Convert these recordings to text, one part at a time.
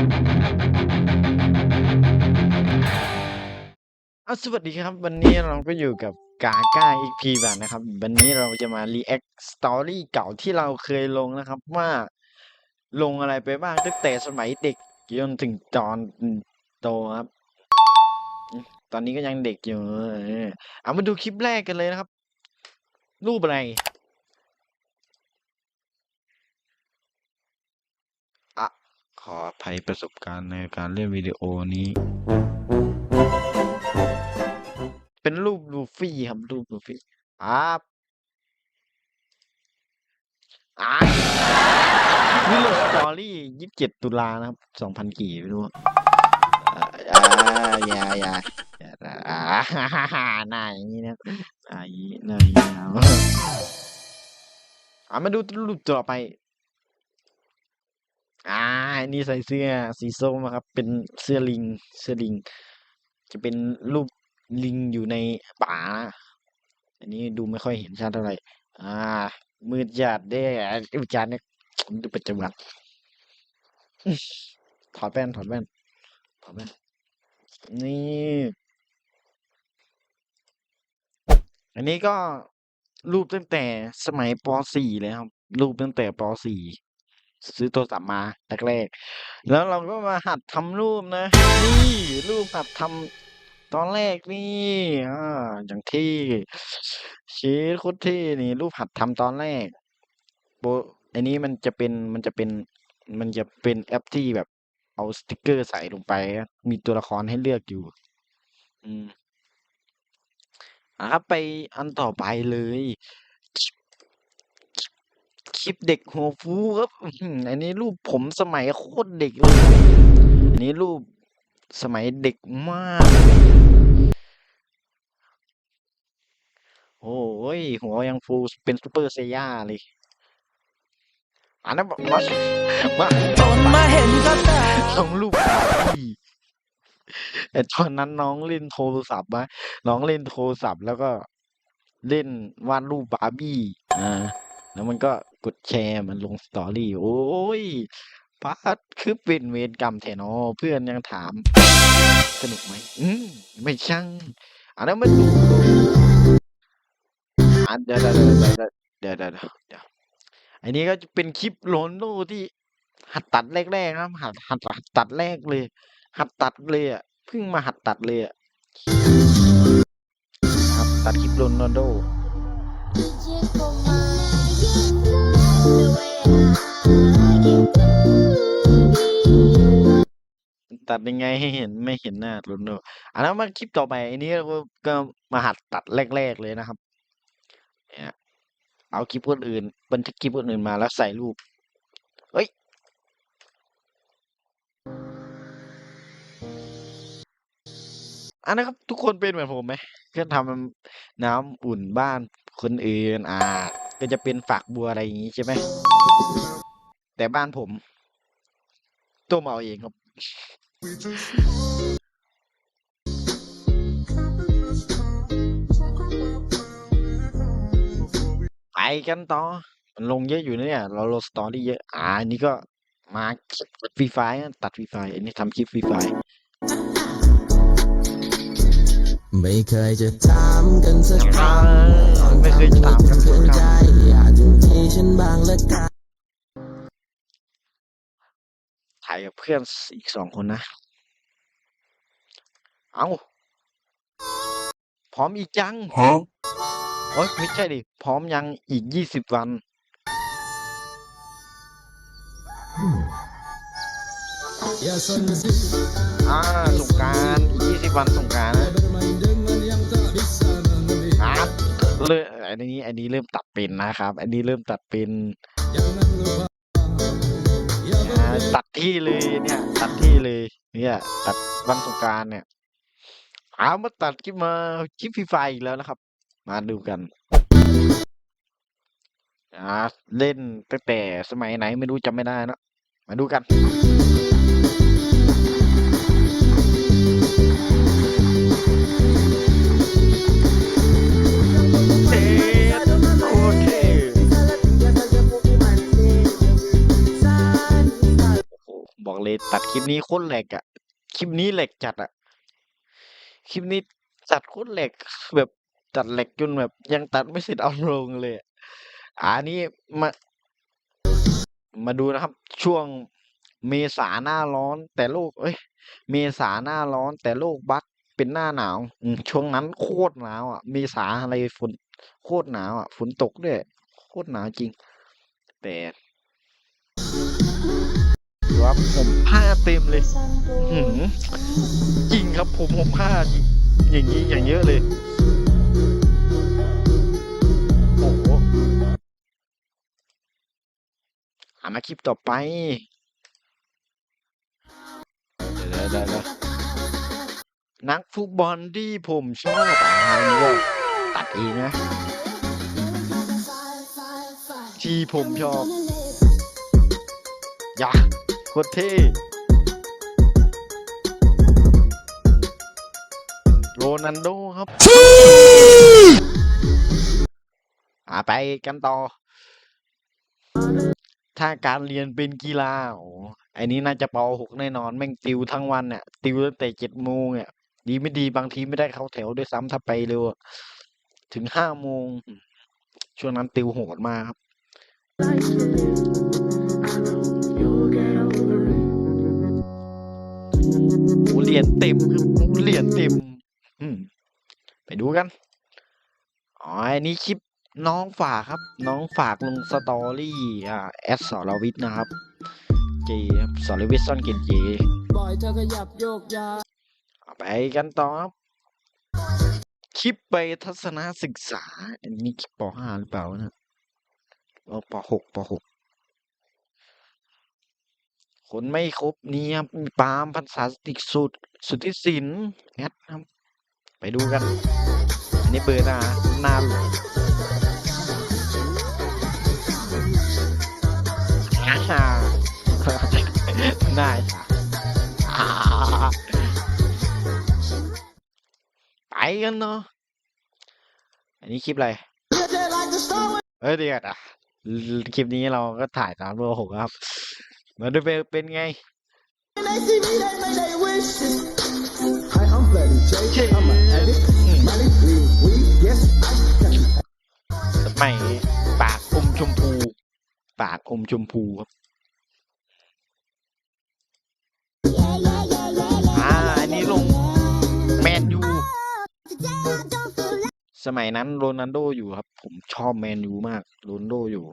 อ้าสวัสดีครับ วันนี้เราก็อยู่กับกาก้าอีกพีแบบนะครับ วันนี้เราจะมา react story เก่าที่เราเคยลงนะครับ ว่าลงอะไรไปบ้างตั้งแต่สมัยเด็กจนถึงตอนโตครับ ตอนนี้ก็ยังเด็กอยู่ เออเอามาดูคลิปแรกกันเลยนะครับ รูปอะไร อะ ขออภัยประสบการณ์ในการเล่นวิดีโอนี้ เป็นรูปลูฟี่ครับรูปลูฟี่ครับอ่านี่ลงสตอรี่ยี่สิบเจ็ดตุลานะครับสองพันกี่ไม่รู้อ่าอ่าอย่าอย่าอย่าอ่าฮ่าฮ่าฮ่าหน้าอย่างนี้นะอ่ายหน้าอย่างนี้นะอ่ามาดูรูปต่อไป อ่าอันนี่ใส่เสื้อสีส้มนะครับ เป็นเสื้อลิง เสื้อลิง จะเป็นรูปลิงอยู่ในป่าอันนี้ดูไม่ค่อยเห็นชัดเท่าไหร่ อ่า มืดจัดเด้อุจารเนี่ยดูปัจจุบันถอดแว่นถอดแว่นถอดแว่น นี่ อันนี้ก็รูปตั้งแต่สมัยป .4 เลยครับ รูปตั้งแต่ป .4 ซื้อโทรศัพท์มาแรกๆแล้วเราก็มาหัดทำรูปนะ นี่รูปหัดทำตอนแรกนี่อ่าอย่างที่ชีสคตรเท่นี่รูปหัดทำตอนแรกโบอันนี้มันจะเป็นมันจะเป็นมันจะเป็นแอปที่แบบเอาสติกเกอร์ใส่ลงไป มีตัวละครให้เลือกอยู่ อืมอะครับไปอันต่อไปเลย คลิปเด็กหัวฟูครับอันนี้รูปผมสมัยโคตรเด็กเลยอันนี้รูปสมัยเด็กมาก โอ้ย หัวยังฟูเป็นซูเปอร์เซย่าเลยอันนั้นบอกว่ามาจนมาเห็นกับตาลงรูปแต่ตอนนั้นน้องเล่นโทรศัพท์มาน้องเล่นโทรศัพท์แล้วก็เล่นวาดรูปบาร์บี้ อ่า แล้วมันก็ กดแชร์มันลงสตอรี่ โอ้ยพัดคือเป็นเวรกรรมแทนอเพื่อนยังถาม สนุกไหมอืมไม่ช่างอันนั้นมันดูอะเดี๋ยวเดี๋ยวเดี๋ยวเดี๋ยวเดี๋ยวเดี๋ยวอันนี้ก็จะเป็นคลิปโรนโดที่หัดตัดแรกๆครับหัดหัดหัดตัดแรกเลย หัดตัดเลยอะเพิ่งมาหัดตัดเลยอะครับตัดคลิปโรนโด ตัดยังไงให้เห็นไม่เห็นหน้าโรนลโดอันนั้นมาคลิปต่อไปอันนี้ก็ก็มาหัดตัดแรกๆเลยนะครับเนี่ยเอาคลิปคนอื่นบันทึกคลิปคนอื่นมาแล้วใส่รูปเฮ้ยอันนั้นครับทุกคนเป็นเหมือนผมไหมก็ทำน้ำอุ่นบ้านคนอื่นอ่าก็จะเป็นฝักบัวอะไรอย่างงี้ใช่ไหม แต่บ้านผมต้มเอาเองครับ ไปกันต่อ มันลงเยอะอยู่นะเนี่ย เราลงสตอรี่เยอะ อ่าอันนี้ก็มาฟรีไฟตัดฟรีไฟอันนี้ทำคลิปฟรีไฟไม่เคยจะถามกันสักคอ่าำไม่เคยจะถามกันสักเพื่อนคใจอยากถึงที่ฉันบางละกันำถ่ายกับเพื่อนอีกสองคนนะ เอาพร้อมอีกยังโอ้ยไม่ใช่ดิ พร้อมยังอีกยี่สิบวันอย่าสนสิอ่าสงกรารอีกยี่สิบวันสงกรารนะ bermain dengan yang tak bisa mengerti ครับ เริ่มอันนี้ อันนี้เริ่มตัดเป็นนะครับ อันนี้เริ่มตัดเป็น ตัดที่เลยเนี่ย ตัดที่เลย เนี่ย ตัดวันสงการเนี่ยเอามาตัดคลิปมาคลิปฟรีไฟอีกแล้วนะครับ มาดูกันอ่าเล่นตั้งแต่สมัยไหนไม่รู้จำไม่ได้นะมาดูกัน บอกเลยตัดคลิปนี้โคตรแหลกอะคลิปนี้แหลกจัดอะคลิปนี้จัดโคตรแหลกแบบจัดแหลกจนแบบยังตัดไม่เสร็จเอาลงเลยอะอ่านี้มา มาดูนะครับ ช่วงเมษาหน้าร้อนแต่โลก เอ้ย เมษาหน้าร้อนแต่โลกบักเป็นหน้าหนาวช่วงนั้นโคตรหนาวอะ เมษาอะไรฝนโคตรหนาวอะฝนตกด้วยโคตรหนาวจริง แต่ ดูครับผมผ้าเต็มเลยหืมจริงครับผมผมผ้าอย่างนี้อย่างเยอะเลย โอ้โหหามาคลิปต่อไปเดี๋ยวเดี๋ยวเดี๋ยวนักฟุตบอลที่ผมชอบอ่าอันนี้ก็ตัดเองนะที่ผมชอบ อยาโค ตรเท่โรนันโดครับอ่าไปกันต่อ ถ้าการเรียนเป็นกีฬาโอ้ไอ้นี้น่าจะปหกแน่นอน แม่งติวทั้งวันเนี่ยติวตั้งแต่เจ็ดโมงเนี่ยดีไม่ดีบางทีไม่ได้เข้าแถวด้วยซ้ำถ้าไปเร็วถึงห้าโมงช่วงนั้นติวโหดมากครับ เหรียญเต็มครับโอ้เหรียญเต็ม อืมไปดูกันอ๋ออันนี้คลิปน้องฝากครับ น้องฝากลงสตอรี่อ่าแอดสรวิทย์นะครับเจครับสรวิทย์ซ่อนเกนเจบ่อยเธอขยับโยกย้ายเอาไปกันต่อครับคลิปไปทัศนศึกษา อันนี้คลิปปห้าหรือเปล่านะเออปหกปหก คนไม่ครบเนี่ยมีปามพันษาสติกสุด สุดที่สินแอดครับ ไปดูกัน อันนี้เบอร์หนาหน้าหลวงอ่าหน้าค่ะอ่าไปกันเนาะ อันนี้คลิปอะไรเอ้ยเดี๋ยวก่อนอะ คลิปนี้เราก็ถ่ายตามเบอร์หกครับ มาดูเป็นเป็นไง Hi, I'm Bloody J. I'm an addict. Molly, lean, weed, yes, I can. สมัยปากอมชมพู ปากอมชมพูครับอ่า อันนี้ลงแมนยูสมัยนั้นโรนัลโดอยู่ครับ ผมชอบแมนยูมากโรนัลโดอยู่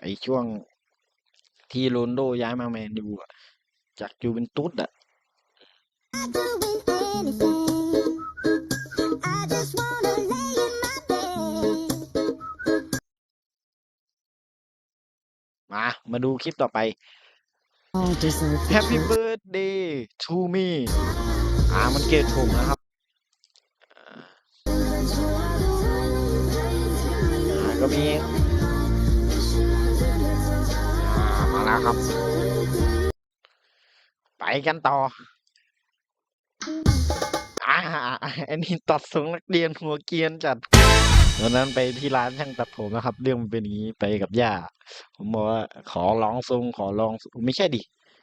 ไอช่วง ที่โรนโดย้ายมาแมนยูอะจากยูเวนตุสอะมา มาดูคลิปต่อไป Happy birthday to me อ่า มันเกิดผมนะครับอ่าก็มี ครับ ไปกันต่ออ่าอันนี้ตัดทรงนักเรียนหัวเกียนจัดวันนั้นไปที่ร้านช่างตัดผมนะครับ เรื่องมันเป็นอย่างนี้ไปกับย่า ผมบอกว่าขอลองทรง ขอลองไม่ใช่ดิ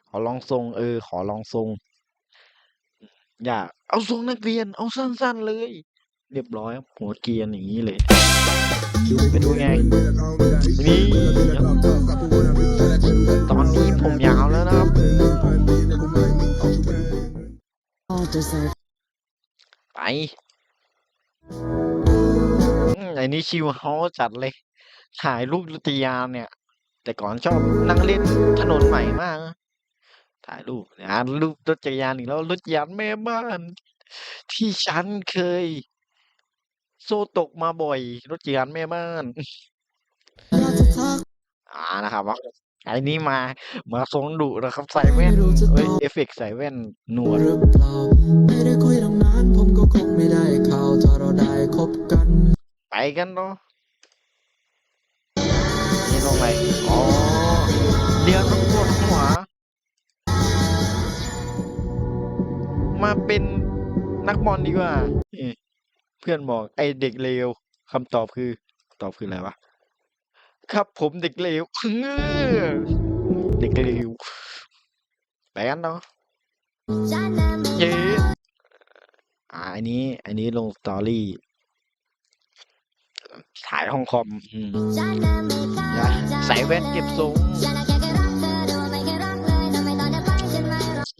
ขอลองทรง เออ ขอลองทรงอย่าเอาทรงนักเรียน เอาสั้น ๆเลย เรียบร้อยหัวเกียนอย่างนี้เลยไปดูไงนี่ ตอนนี้ผมยาวแล้วนะครับ ไปอืมไอ้นี่ชิวเฮาจัดเลยถ่ายรูปรุตยานเนี่ย แต่ก่อนชอบนั่งเล่นถนนใหม่มาก ถ่ายรูปอ่ารูปรถจักรยานอีกแล้วรถจยานแม่บ้าน ที่ฉันเคย โซ่ตกมาบ่อย รถจักรยานแม่บ้าน อ่านะครับว่าไอ้นี่มามาทรงดุนะครับใส่แว่นเอ้ยเอฟเฟกต์ใส่แว่นหนวดหรือเปล่าไม่ได้คุยตั้งนานผมก็คงไม่ได้ข่าวถ้าเราได้คบกัน ไปกันเนาะนี่ลงไปอ๋อเรียนต้องปวดหัวมาเป็นนักบอลดีกว่าเอ้ยเพื่อนบอกไอเด็กเลวคำตอบคือ ตอบคืออะไรวะ ครับ ผมเด็กเลวเออเด็กเลวไปกันเนาะเย้อ่าอันนี้ อันนี้ลงสตอรี่ถ่ายห้องคอมอืมนะใส่แว่นเก็บทรง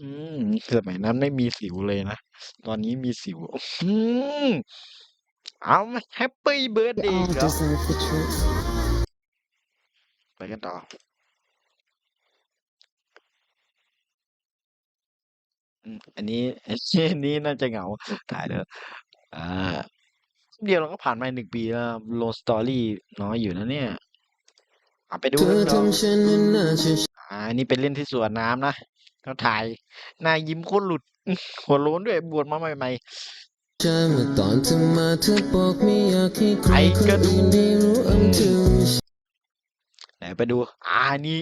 อืมสมัยนั้นไม่มีสิวเลยนะ ตอนนี้มีสิว อืมเอาแฮปปี้เบิร์ดเด We ย์ all ครับ deserve the truth. ไปกันต่ออืมอันนี้อันนี้น่าจะเหงา ถ่ายเถอะอ่าเดียวเราก็ผ่านมาหนึ่งปีแล้วลงสตอรี่น้อยอยู่นะเนี่ยเอาไปดูเธกันอต่อทำฉันนั้นน่าเชื่ออ่าอันนี้เป็นเล่นที่สวนน้ำนะก็ถ่ายหน้ายิ้มโคตรหลุด หัวโล้นด้วยบวชมาใหม่ใจเมื่อตอนเธอมาเธอบอกไม่อยากให้ใครไอ้คนกระดูอื่น ไหนไปดู อ่านี้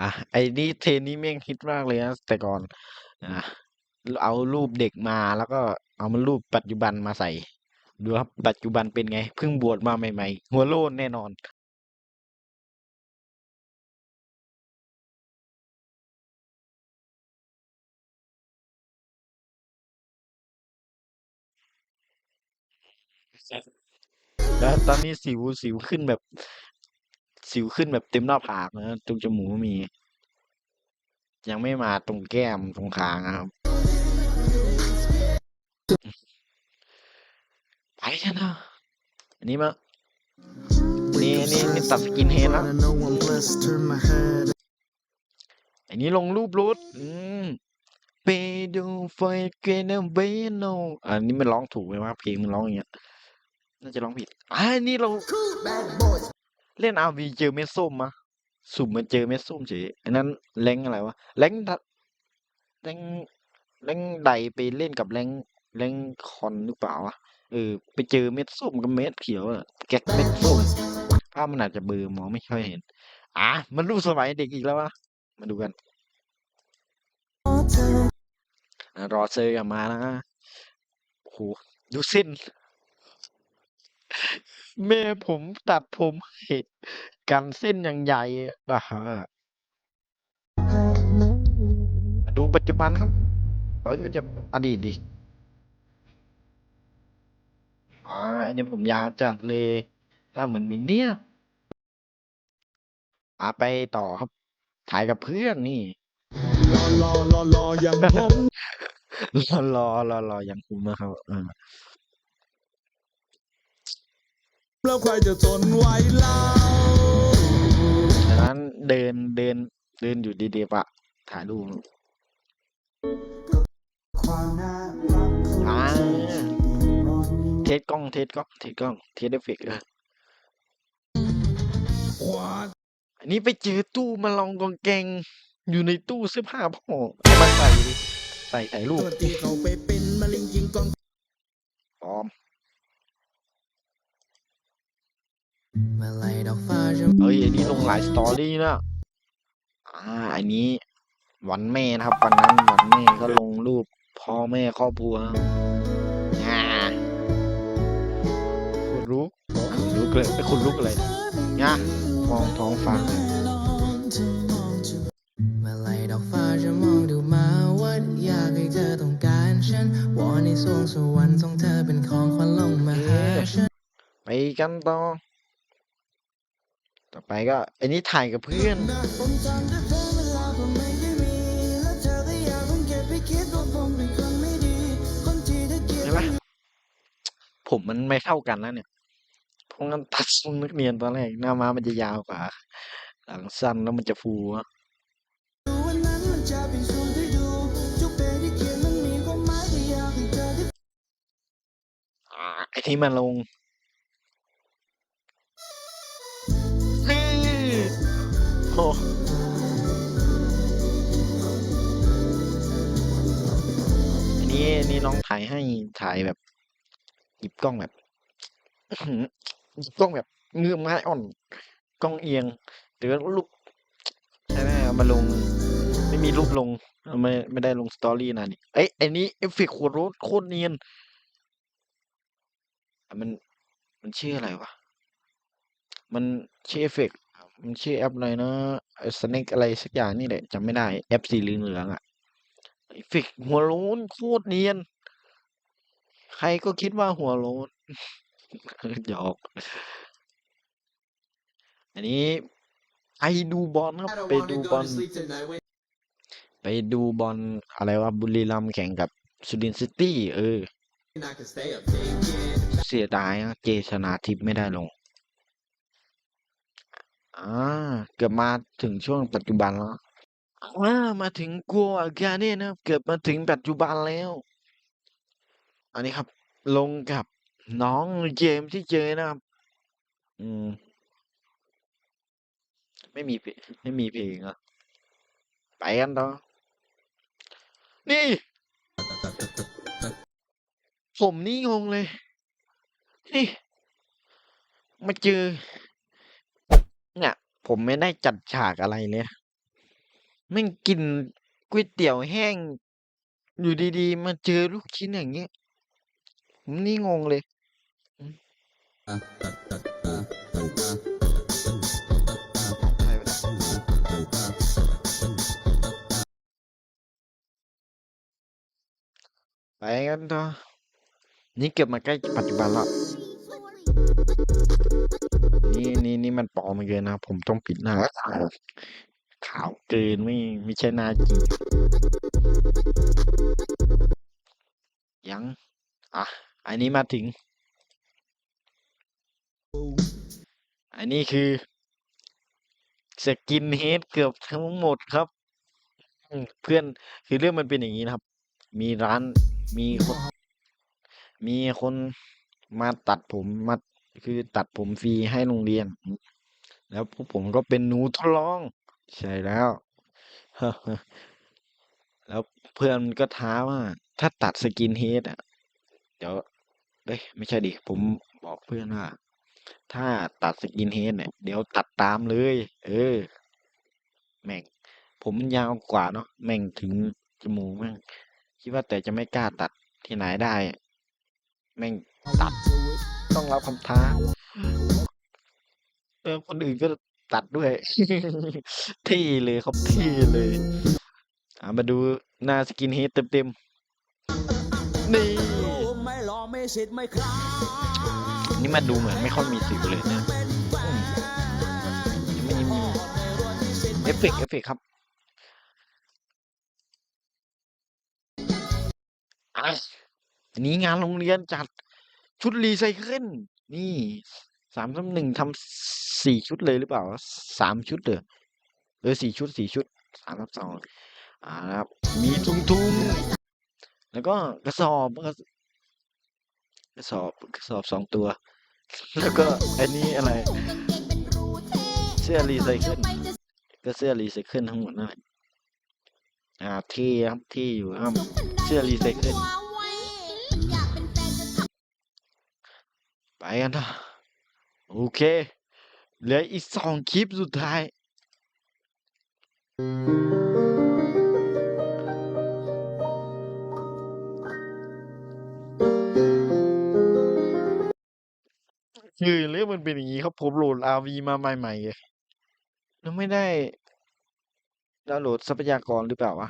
อะไอ้นี่เทรนนี้แม่งฮิตมากเลยนะแต่ก่อนอะเอารูปเด็กมาแล้วก็เอามารูปปัจจุบันมาใส่ ดูครับปัจจุบันเป็นไงเพิ่งบวชมาใหม่ๆ หัวโล้นแน่นอน แล้วตอนนี้สิวสิวขึ้นแบบ สิวขึ้นแบบเต็มหน้าผากนะตรงจมูกมี ยังไม่มาตรงแก้มตรงคางครับไปกันะอันนี้มาอันนี้นนี้อันนี้ตัดสกินเฮดแล้วอันนี้ลงรูปรถอืมไปดูไฟเกนเบโนอันนี้มันร้องถูกไหมว่าเพลงมันร้องอย่างเงี้ย น่าจะร้องผิดอ่าอันนี้เรา เล่นอาวีเจอเม็ดส้มมาสุ่มมาเจอเม็ดส้มเฉยอันนั้นแรงอะไรวะแรงแรงแรงใดไปเล่นกับแรงแรงคอนหรือเปล่าวะเออ ไปเจอเม็ดส้มกับเม็ดเขียวอะแก๊กเม็ดส้มภาพมันอาจจะเบลอมองไม่ค่อยเห็น อะมันรูปสมัยเด็กอีกแล้ววะมาดูกันรอเซอร์กลับมานะโอ้โหดูเส้น แม่ผมตัดผมให้กันเส้นอย่างใหญ่อะฮะดูปัจจุบันครับเราก็จะอดีตดิอ่าอันนี้ผมยาวจัดเลยถ้าเหมือนมินเนี่ยอ่าไปต่อครับ ถ่ายกับเพื่อนนี่รอรอรอรออย่างผมรอรอรอรออย่างคุ้มนะครับเออ แล้วใครจะทนไหวเล่าดังนั้นเดินเดินเดินอยู่ดีๆปะถ่ายรูปอ่าเทสกล้องเทสกล้องเทสกล้องเทสเอฟเฟกต์เออควาอันนี้ไปเจอตู้มาลองกองแกง อยู่ในตู้เสื้อผ้าพ่อเอามาใส่ดิใส่ถ่ายรูปตัวที่เขาไปเป็นมะเร็งยิงกอง ปลอม เมื่อไหรดอกฟ้าจะเฮ้ยอันนี้ลงหลายสตอรี่นะอ่าอันนี้ วันแม่นะครับ วันนั้นวันแม่ก็ลงรูปพ่อแม่ครอบครัวอ่าคุณรู้คุณลุกเลยไอ้คุณลุกอะไรเนี่ยมองท้องฟ้าเมื่อไหรดอกฟ้าจะมองดูมาว่าอยากให้เธอต้องการฉันวอนในสวงสวรรค์ส่งเธอเป็นของขวัญลงมาหาฉันไปกันต่อต่ อไปก็อันนี้ถ่ายกับเพื่อนผมจำได้เธอเวลาผมไม่ได้มีและเธอก็อยากคงเก็บไปคิดว่าผมเป็นคนไม่ดีคนที่เธอเกลียดเห็นไหมผมมันไม่เท่ากันแล้วเนี่ยเพราะงั้นตัดทรงนักเรียนตอนแรกหน้าม้ามันจะยาวกว่าหลังสั้นแล้วมันจะฟูอะวันนั้นมันจะเป็นช่วงที่ดูทุกเพลงที่เขียนมันมีความหมายที่อยากให้เธอได้อ่าไอ้ที่มันลง โอ้อันนี้นนี้น้องถ่ายให้ถ่ายแบบ หยิบกล้องแบบหยิบกล้องแบบเงื้อมไม้อ่อน กล้องเอียง หรือรูปใช่ไหมเอามาลง ไม่มีรูปลงไม่ไม่ได้ลงสตอรี่นะนี่เอ้ยไอ้นี้เอฟเฟกต์หัวรโคตรเนียนมันมันชื่ออะไรวะ มันชื่อเอฟเฟกต์ มันชื่อแอปอะไรนะไอสเน็กอะไรสักอย่างนี่แหละจำไม่ได้แอปสีเหลืองๆอะไอ้ฟิกหัวโล้นโคตรเนียน ใครก็คิดว่าหัวโล้นหยอก อันนี้ไปดูบอลครับไปดูบอลไปดูบอลอะไรวะบุรีรัมย์แข่งกับสุรินทร์ซิตี้เออ เสียดายนะเจชนาทิพย์ไม่ได้ลง อ่า เกือบมาถึงช่วงปัจจุบันแล้ว อ่า มาถึงกัวกาเนี่ยนะครับ เกือบมาถึงปัจจุบันแล้ว อันนี้ครับ ลงกับน้องเจมส์ที่เจอนะครับ อืม ไม่มีเพลงไม่มีเพลงอะไปกันต่อ นี่ ผมนี่งงเลย นี่ มาเจอ เนี่ย ผมไม่ได้จัดฉากอะไรเลยแม่งกินก๋วยเตี๋ยวแห้ง อยู่ดีๆ มาเจอลูกชิ้นอย่างเงี้ยผมนี่งงเลย ไปกันต่อนี่เกือบมาใกล้ปัจจุบันแล้ว นี่นี่นี่มันปลอมมาเกินนะ ผมต้องปิดหน้าขาวเกินไม่ไม่ใช่หน้าจริงยัง อะ อันนี้มาถึง อันนี้คือ สกินเฮดเกือบทั้งหมดครับ เพื่อนคือเรื่องมันเป็นอย่างนี้นะครับ มีร้านมีคนมีคนมาตัดผมมา คือตัดผมฟรีให้โรงเรียน แล้วพวกผมก็เป็นหนูทดลอง ใช่แล้ว แล้วเพื่อนก็ท้าว่า ถ้าตัดสกินเฮดอะ เดี๋ยวเอ้ยไม่ใช่ดิผมบอกเพื่อนว่า ถ้าตัดสกินเฮดเนี่ย เดี๋ยวตัดตามเลย เออ แม่ง ผมมันยาวกว่าเนาะแม่งถึงจมูกแม่งคิดว่าแต่จะไม่กล้าตัดที่ไหนได้ แม่งตัด ต้องรับคำท้าเออคนอื่นก็ตัดด้วยเท่เลยครับเท่เลยอ่ามาดูหน้าสกินเฮดเต็มๆนี่นี่มาดูเหมือนไม่ค่อยมีสิวเลยนะอืมยังไม่มีเอฟเฟกต์เอฟเฟกต์ครับอะอันนี้งานโรงเรียนจัด ชุดรีไซเคิลนี่สามทำหนึ่งทำสี่ชุดเลยหรือเปล่าสามชุดเหรอเออสี่ชุดสี่ชุดสามทับสองอ่านะครับ มีทุงทุงๆแล้วก็กระสอบกระสกระสอบกระสอบสองตัว แล้วก็อันนี้อะไรเสื้อรีไซเคิลก็เสื้อรีไซเคิลทั้งหมดนั่นแหละอ่าเท่ครับเท่อยู่ครับเสื้อรีไซเคิล ไปกันนะโอเคเหลืออีกสองคลิปสุดท้าย คือเรื่องมันเป็นอย่างนี้ครับผมโหลด RV มาใหม่ๆไงแล้วไม่ได้ดาวน์โหลดทรัพยากรหรือเปล่าวะ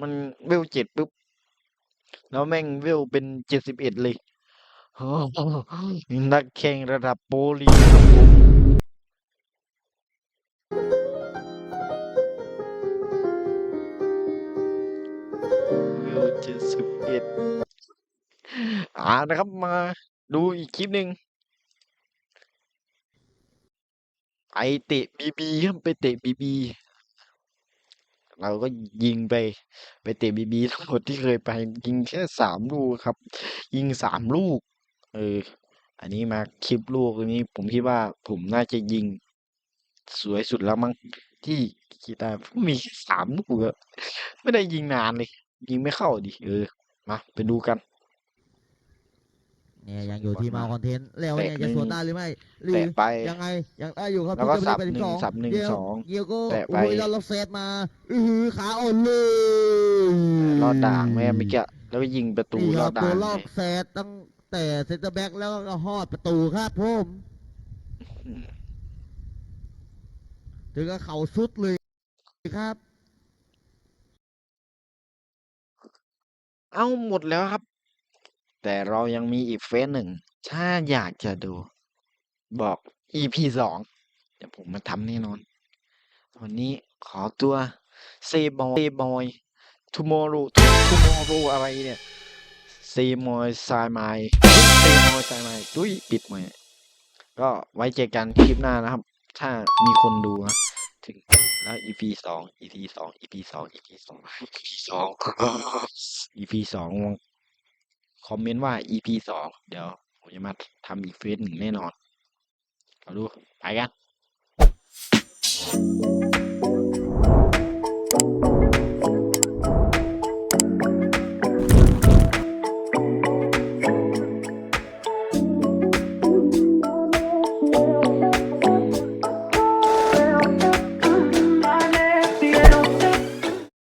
มันเวลเจ็ดปุ๊บ แล้วแม่งเวลเป็นเจ็ดสิบเอ็ดเลยนักแข่งระดับโปรลีครับผมเวลเจ็ดสิบเอ็ดอ่านะครับมาดูอีกคลิปหนึ่งไปเตะบีบีครับไปเตะบีบี เราก็ยิงไปไปเตะบีบีทั้งหมดที่เคยไปยิงแค่สามลูกครับ ยิงสามลูก เออ อันนี้มาคลิปลูกอันนี้ ผมคิดว่าผมน่าจะยิง สวยสุดแล้วมั้งที่กีตาร์มีแค่สามลูกอะไม่ได้ยิงนานเลย ยิงไม่เข้าดิเออ มาไปดูกัน เนี่ยยังอยู่ที่มาคอนเทนต์แล้วแตะเนี่ยหนึ่จะงสวนได้หรือไม่หรือแตะไป ยังไงยังได้อยู่ครับแล้วก็ที่สับจะหนึ่งไปสับหนึ่งเดี๋ยวสองเกียวก็แตะไป โอ้ยแล้วเราเซตมาอือหือขาอ่อนเลยรอดด่างแม่เมื่อกี้แล้วก็ยิงประตูนี่รคอรัดบด่าตัวงลอกเลยเซตตั้งแต่เซนเตอร์แบ็กแล้วก็ฮอดประตูครับผมถึงกับเข่าสุดเลยครับ เอาหมดแล้วครับ แต่เรายังมีอีกเฟสหนึ่ง ถ้าอยากจะดู บอก EP สองเดี๋ยวผมมาทำแน่นอน วันนี้ขอตัวเซบอยเซบอยทูมร์โรทูมร์โรอะไรเนี่ยเซมอยซายเซมอยไซมายดุยปิดใหม่ก็ไว้เจอกันคลิปหน้านะครับ ถ้ามีคนดูนะถึงแล้ว EP สอง EP สอง EP สอง EP สอง EP สอง EP สอง คอมเมนต์ว่า EP สองเดี๋ยวผมจะมาทำอีกเฟสหนึ่งแน่นอนเราดูไปกัน